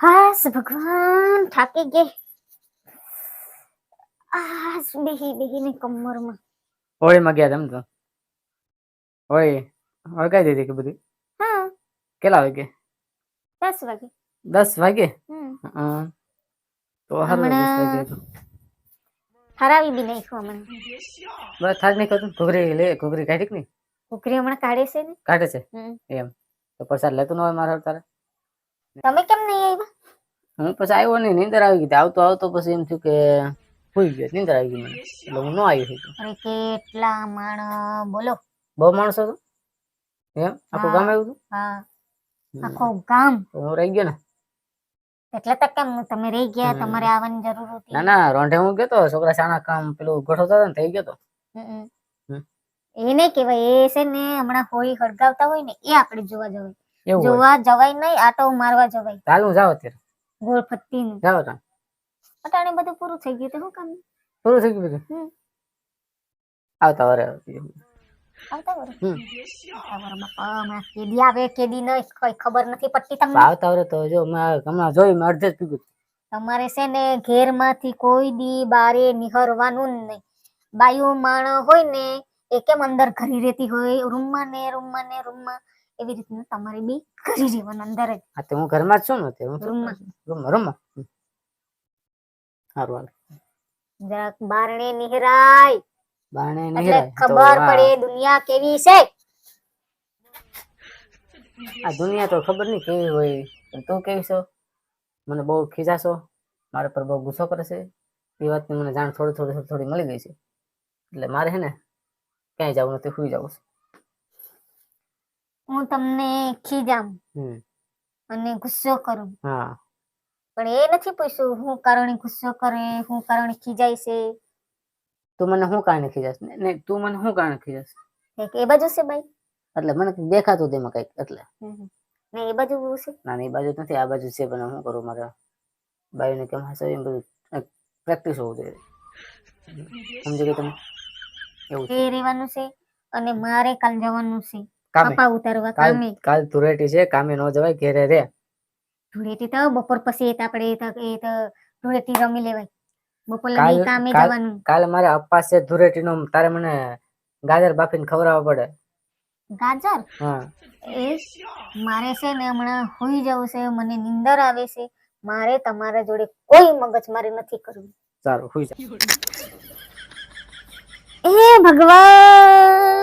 હાસ ભગવાન થાકી ગઈ. આસ બેહી બેહીને કમરમાં. હોળીમાં ગયા તેમ તો? હોળી હળગાઈ દીધી કે બધી? હા. કેટલા વાગે? દસ વાગે. દસ વાગે? હં. તો હારું દસ વાગે. હરાવી બી નાખ્યું હમણાં. બસ થાક નહીં ખાતું ઘૂઘરી લે ઘૂઘરી કાઢી નહીં? છોકરી હમણાં કાઢે છે ને? કાઢે છે. એમ. તો પ્રસાદ લેતું ન હોય મારા તારે? તમે કેમ નહીં આવ્યા? હું પછી આવ્યો નહીં નીંદર આવી ગઈ. આવતો આવતો પછી એમ થયું કે સુઈ ગયો નીંદર આવી ગઈ મને. એટલે હું ન આવ્યો છું અરે કેટલા માણ બોલો. બહુ માણસો તો એમ? આખું ગામ આવ્યું હતું? હા. આખો ગામ? હું રહી ગયો ને. એટલે તક કેમ તમે રહી ગયા તમારે આવવાની જરૂર હતી? ના ના રોંઢે હું ગયો તો છોકરા શાના કામ પેલું ગોઠવતા હતા ને થઈ ગયો તો. હમ. હમ. એ નહીં કહેવાય એ છે ને હમણાં હોળી હળગાવતા હોય ને એ આપણે જોવા જવાય. એવું જોવા જવાય નહીં આટો મારવા જવાય. ચાલ જાવ અત્યારે. ગોળ ફત્તી નું જાવ તાં અટાણે બધું પૂરું થઈ ગયું તો શું કામ પૂરું થઈ ગયું બધું? આવતા વરે આવતા વરે આવતા વરે બાપા હમણાં કેદી આવે કેદી નહીં કઈ ખબર નથી પડતી તમને? આવતા વરે તો જો મેં હમણાં જોયું મેં અડધે જ પીધું. તમારે છે ને ઘેરમાંથી કોઈ દી બારે નિહરવાનું નહીં. બાયું માણ હોય ને એ કેમ અંદર ઘરી રહેતી હોય? રૂમમાં ને રૂમમાં ને રૂમમાં. એવી રીતના તમારે બી કરી રહેવાનું અંદર જ. હા તો હું ઘરમાં જ છું ને તે હું રૂમમાં. રૂમમાં રૂમમાં. સારું હાલ. જરાક બારણે નિહરાય. બારણે નહીં એટલે રહે. તો ખબર પડે દુનિયા કેવી છે. આ દુનિયા તો ખબર નહીં કેવી હોય પણ તું કેવી છો? મને બહુ ખીજાશો મારા પર બહુ ગુસ્સો કરે છે. એ વાતની મને જાણ થોડી થોડી થોડી થોડી મળી ગઈ છે. એટલે મારે હે ને ક્યાંય જવું નથી સુઈ જવું છે. હું તમને ખીજામ અને ગુસ્સો કરું. હા. પણ એ નથી પૂછ્યું હું કારણે ગુસ્સો કરે હું કારણે ખીજાય છે? તું મને શું કારણે ખીજાશ? ને તું મને શું કારણે ખીજાશ? એ બાજુ છે ભાઈ? એટલે મને દેખાતું તેમાં કંઈક એટલે. ને એ બાજુ છે? ના એ બાજુ નથી આ બાજુ છે પણ શું કરું મારે. બાયુને કેમ હશે એમ બધું પ્રેક્ટિસ હોવું જોઈએ. સમજી ગઈ તમે? એવું એ રહેવાનું છે અને મારે કાલ જવાનું છે. કપા ઉતારવા કામે. કાલ ધૂળેટી છે કામે ન જવાય ઘેરે રે. ધૂળેટી તો બપોર પછી આપણે એ તો ધૂળેટી રમી લેવાય. બપોર લગી કામે જવાનું. કાલ મારે અપાસ છે ધૂળેટીનો તારે મને ગાજર બાફીને ખવડાવવા પડે. ગાજર? હા. એ મારે છે ને હમણાં હોઈ જવું છે મને નીંદર આવે છે. મારે તમારા જોડે કોઈ મગજ મારી નથી કરવી. સારું હોઈ જા. એ ભગવાન!